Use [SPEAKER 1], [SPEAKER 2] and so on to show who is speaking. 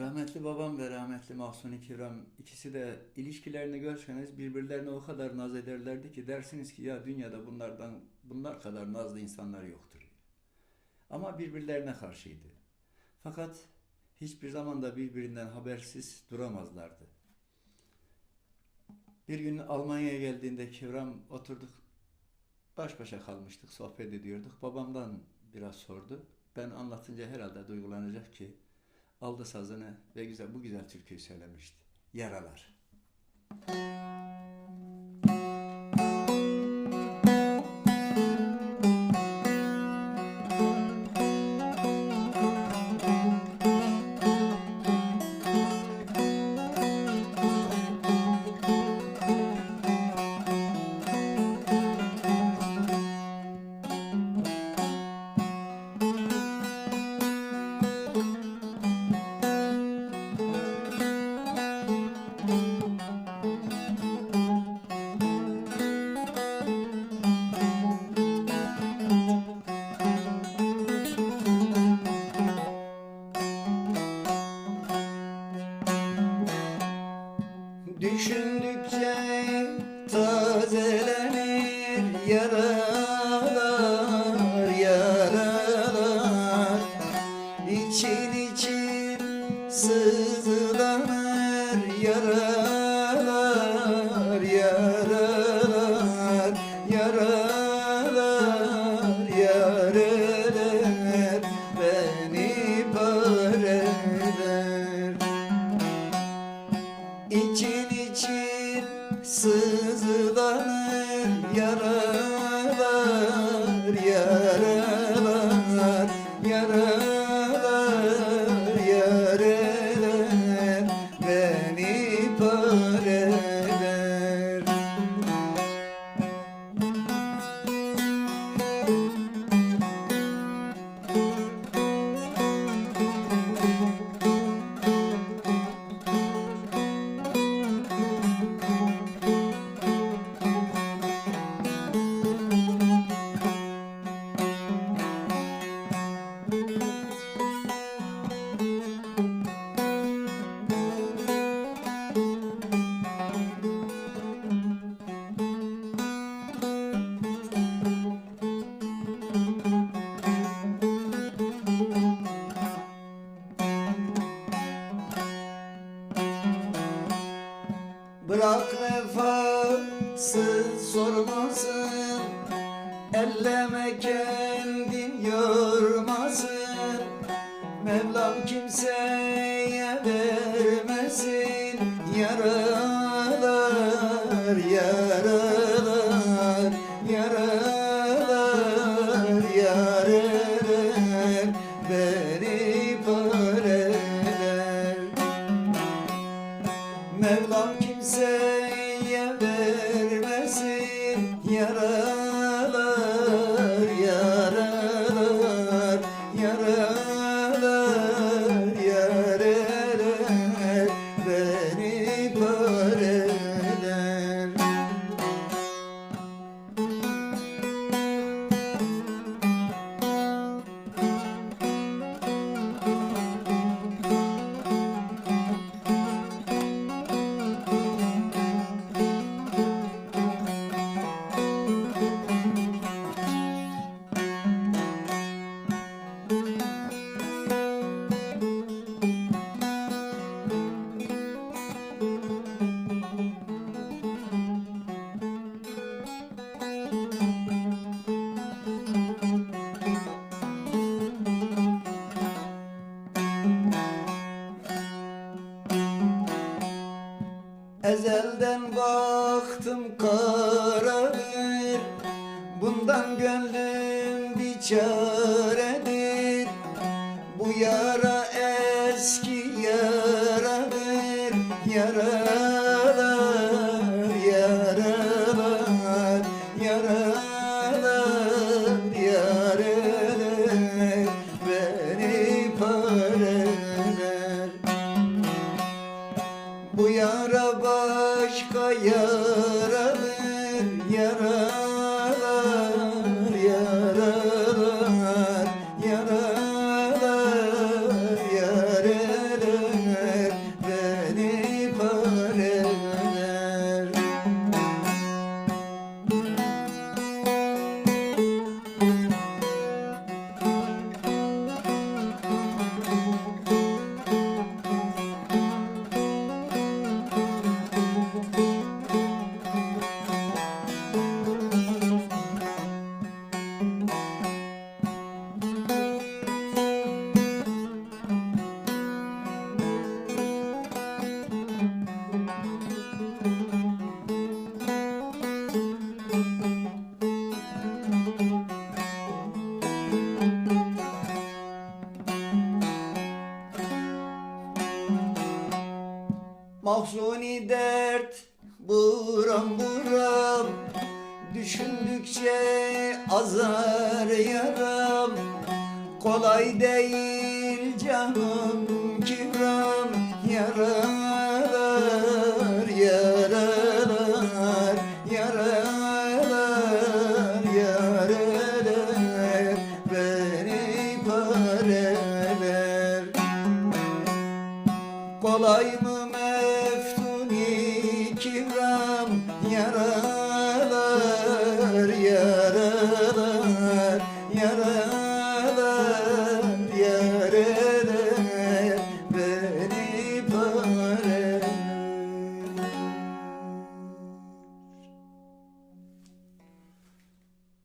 [SPEAKER 1] Rahmetli babam ve rahmetli Mahsuni Kiram ikisi de ilişkilerini görseniz birbirlerine o kadar naz ederlerdi ki dersiniz ki ya dünyada bunlardan bunlar kadar nazlı insanlar yoktur. Ama birbirlerine karşıydı. Fakat hiçbir zaman da birbirinden habersiz duramazlardı. Bir gün Almanya'ya geldiğinde Kivram oturduk baş başa kalmıştık, sohbet ediyorduk. Babamdan biraz sordu. Ben anlatınca herhalde duygulanacak ki aldı sazını ve güzel bu güzel türküyü söylemişti. Yaralar. Sızlanır yaralar, yaralar, yaralar, yaralar Beni pareler Elleme kendin yormasın. Mevlam kimseye vermesin. Yaralar, yaralar, yaralar, yaralar Beni pareler Mevlam kimseye vermesin. Yaralar, karadır Bundan gönlüm bir çaredir. Bu yara eski yaradır. Yaralar, yaralar, yaralar, yaralar Beni pareler bu yara başka yaradır Buram buram Düşündükçe azar yaram. Kolay değil canım kiram Yaralar, yaralar, yaralar, yaralar. Beni pareler Kolay mı